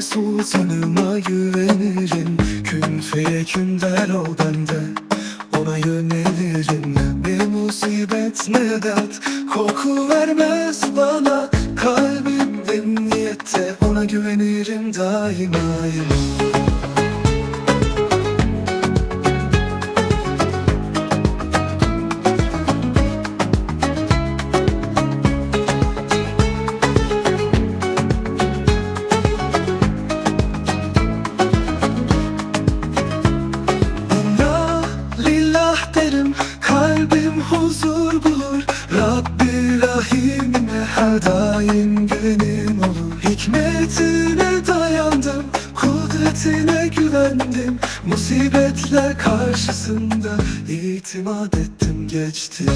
sultanıma güvenirim. Kün feyekün der ol bende. Ona yönelirim. Ne musibet ne dert. Korku vermez bana. Kalbimde niyette Ona güvenirim daima La daim güvenim olur. Hikmetine dayandım kudretine güvendim. Musibetler karşısında itimat ettim geçtim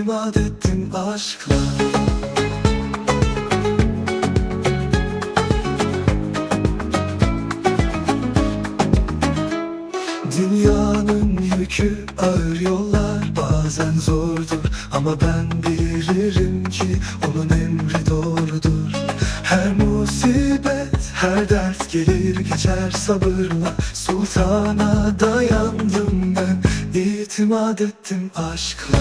İtimat ettim aşkla. Dünyanın yükü ağır yollar bazen zordur Ama ben bilirim ki onun emri doğrudur. Her musibet, her dert gelir geçer sabırla. Sultana dayandım ben, itimat ettim aşkla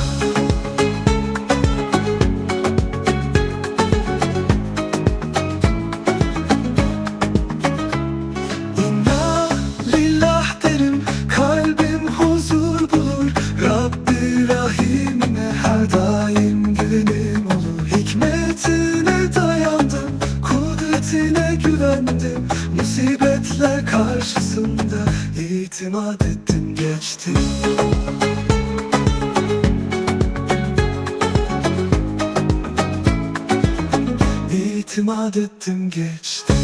kudretine güvendim Musibetler karşısında itimat ettim geçtim. İtimat ettim geçtim.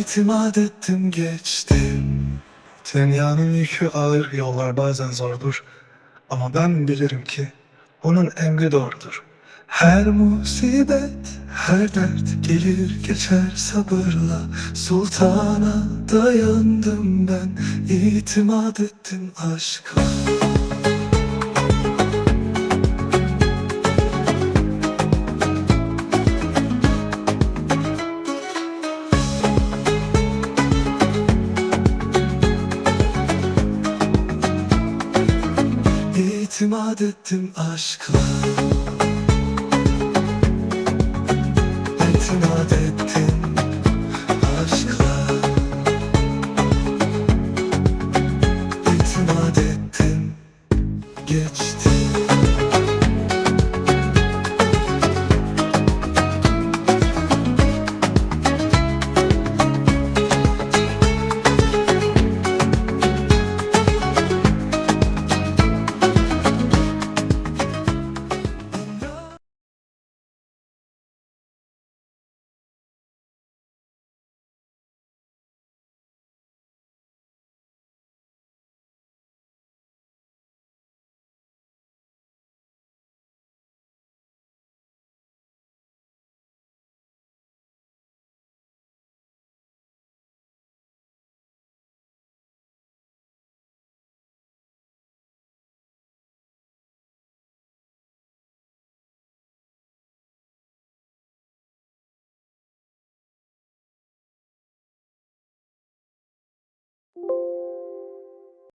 İtimat ettim geçtim. Dünyanın yükü ağır yollar bazen zordur Ama ben bilirim ki onun emri doğrudur. Her musibet, her dert gelir geçer sabırla. Sultana dayandım ben itimat ettim aşka İtimat ettim aşkla